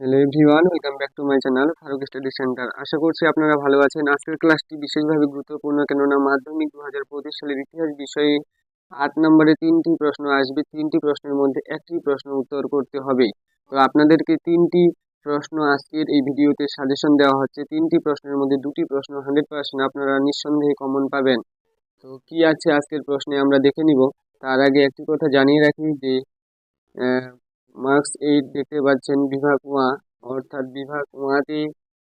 Hello everyone welcome back to my channel Farooq study centre আশা করছি আপনারা ভালো আছেন। আজকের ক্লাসটি বিশেষভাবে গুরুত্বপূর্ণ, কেননা মাধ্যমিক দু হাজার পঁচিশ সালের ইতিহাস বিষয়ে আট নম্বরে তিনটি প্রশ্ন আসবে। তিনটি প্রশ্নের মধ্যে একটি প্রশ্ন উত্তর করতে হবে। তো আপনাদেরকে তিনটি প্রশ্ন আজকের এই ভিডিওতে সাজেশন দেওয়া হচ্ছে। তিনটি প্রশ্নের মধ্যে দুটি প্রশ্ন হান্ড্রেড পার্সেন্ট আপনারা নিঃসন্দেহে কমন পাবেন। তো কি আছে আজকের প্রশ্নে আমরা দেখে নিব। তার আগে একটি কথা জানিয়ে রাখি যে মার্কস এইট দেখতে পাচ্ছেন বিভাগ ওয়া অর্থাৎ বিভাগ ওয়াতে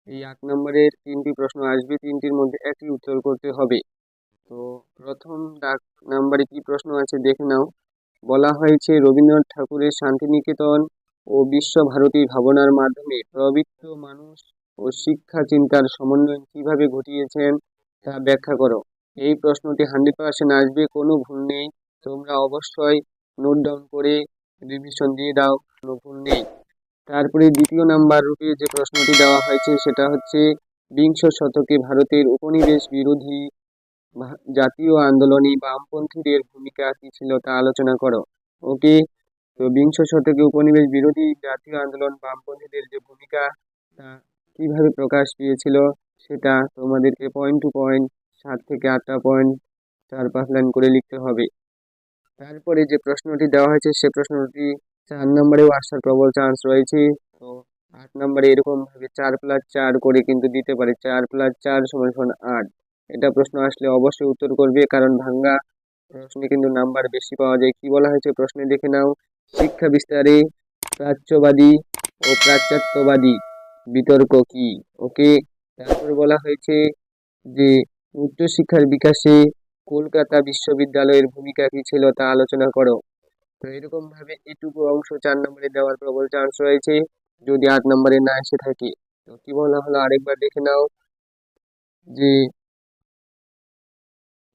এই আট নম্বরের তিনটি প্রশ্ন আসবে। তিনটির মধ্যে একটি উত্তর করতে হবে। তো প্রথম ডাক নাম্বারে কি প্রশ্ন আছে দেখে নাও। বলা হয়েছে, রবীন্দ্রনাথ ঠাকুরের শান্তিনিকেতন ও বিশ্বভারতী ভাবনার মাধ্যমে প্রবৃত্ত মানুষ ও শিক্ষা চিন্তার সমন্বয় কীভাবে ঘটিয়েছেন তা ব্যাখ্যা করো। এই প্রশ্নটি হান্ড্রেড পার্সেন্ট আসবে, কোনো ভুল নেই। তোমরা অবশ্যই নোট ডাউন করে রিভিশন দিয়ে দাও কোনো ভুল নেই। তারপরে দ্বিতীয় নাম্বার রূপে যে প্রশ্নটি দেওয়া হয়েছে, সেটা হচ্ছে, বিংশ শতকে ভারতের উপনিবেশ বিরোধী জাতীয় আন্দোলনে বামপন্থীদের ভূমিকা কী ছিল তা আলোচনা করো। ওকে? তো বিংশ শতকে উপনিবেশ বিরোধী জাতীয় আন্দোলন বামপন্থীদের যে ভূমিকা, তা কীভাবে প্রকাশ পেয়েছিল, সেটা তোমাদেরকে পয়েন্ট টু পয়েন্ট সাত থেকে আটটা পয়েন্ট চার পাঁচ লাইন করে লিখতে হবে। তারপরে যে প্রশ্নটি দেওয়া হয়েছে, সে প্রশ্নটি চার নম্বরেও আসার প্রবল চান্স রয়েছে। তো আট নম্বরে এরকম ভাবে চার প্লাস চার করে কিন্তু দিতে পারে। চার প্লাস চার সমান সমান আট। এটা প্রশ্ন আসলে অবশ্যই উত্তর করবে, কারণ ভাঙ্গা প্রশ্নে কিন্তু নাম্বার বেশি পাওয়া যায়। কি বলা হয়েছে প্রশ্নে দেখে নাও। শিক্ষা বিস্তারে প্রাচ্যবাদী ও পাশ্চাত্যবাদী বিতর্ক কি? ওকে তারপরে বলা হয়েছে যে উচ্চশিক্ষার বিকাশে কলকাতা বিশ্ববিদ্যালয়ের ভূমিকা কী ছিল তা আলোচনা করো। তো এরকম ভাবে এটুকু অংশ চার নম্বরে দেওয়ার প্রবল চান্স রয়েছে, যদি আট নম্বরে না এসে থাকে। তো কি বলা হলো আরেকবার দেখে নাও যে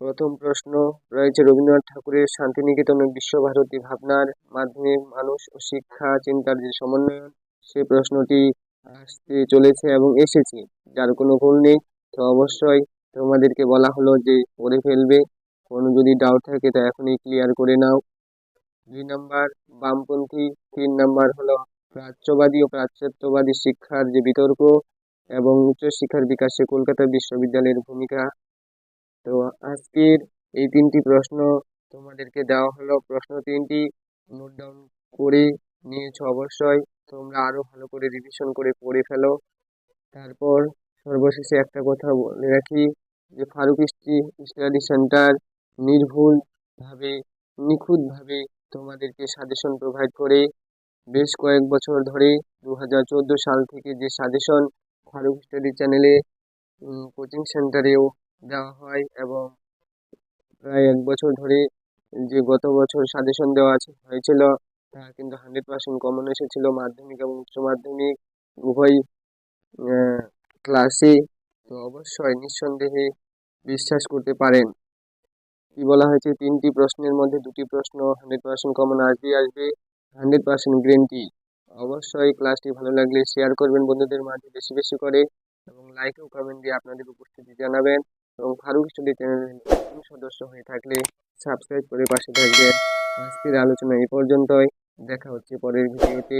প্রথম প্রশ্ন রয়েছে, রবীন্দ্রনাথ ঠাকুরের শান্তিনিকেতন বিশ্বভারতী ভাবনার মাধ্যমে মানুষ ও শিক্ষা চিন্তার যে সমন্বয়ন সে প্রশ্নটি আসতে চলেছে এবং এসেছে। যার কোনো ভুল নেই, তো অবশ্যই তোমাদেরকে বলা হলো যে পড়ে ফেলবে। কোনো যদি ডাউট থাকে তা এখনই ক্লিয়ার করে নাও। দুই নাম্বার, বামপন্থী। তিন নাম্বার হলো প্রাচ্যবাদী ও পাশ্চাত্যবাদী শিক্ষার যে বিতর্ক এবং উচ্চশিক্ষার বিকাশে কলকাতা বিশ্ববিদ্যালয়ের ভূমিকা। তো আজকের এই তিনটি প্রশ্ন তোমাদেরকে দেওয়া হলো। প্রশ্ন তিনটি নোট ডাউন করে নিয়েছো অবশ্যই। তোমরা আরও ভালো করে রিভিশন করে পড়ে ফেলো। তারপর সর্বশেষে একটা কথা বলে রাখি যে ফারুক স্টাডি সেন্টার নির্ভুলভাবে, নিখুঁতভাবে তোমাদেরকে সাজেশন প্রোভাইড করে। বেশ কয়েক বছর ধরে দু হাজার চোদ্দ সাল থেকে যে সাজেশন ফারুক স্টাডি চ্যানেলে কোচিং সেন্টারেও দেওয়া হয় এবং প্রায় এক বছর ধরে যে গত বছর সাজেশন দেওয়া আছে, হয়েছিল, তা কিন্তু হান্ড্রেড পার্সেন্ট কমন এসেছিল। মাধ্যমিক এবং উচ্চ মাধ্যমিক উভয় ক্লাসে তো অবশ্যই নিঃসন্দেহে বিশ্বাস করতে পারেন। কি বলা হয়েছে? তিনটি প্রশ্নের মধ্যে দুটি প্রশ্ন হান্ড্রেড পার্সেন্ট কমন আসবে আসবে হান্ড্রেড পার্সেন্ট গ্যারেন্টি অবশ্যই ক্লাসটি ভালো লাগলে শেয়ার করবেন বন্ধুদের মাঝে বেশি বেশি করে এবং লাইক ও কমেন্ট দিয়ে আপনাদের উপস্থিতি জানাবেন এবং ফারুক স্টাডি চ্যানেলের নতুন সদস্য হয়ে থাকলে সাবস্ক্রাইব করে পাশে থাকবেন। আজকের আলোচনা এই পর্যন্তই। দেখা হচ্ছে পরের ভিডিওতে।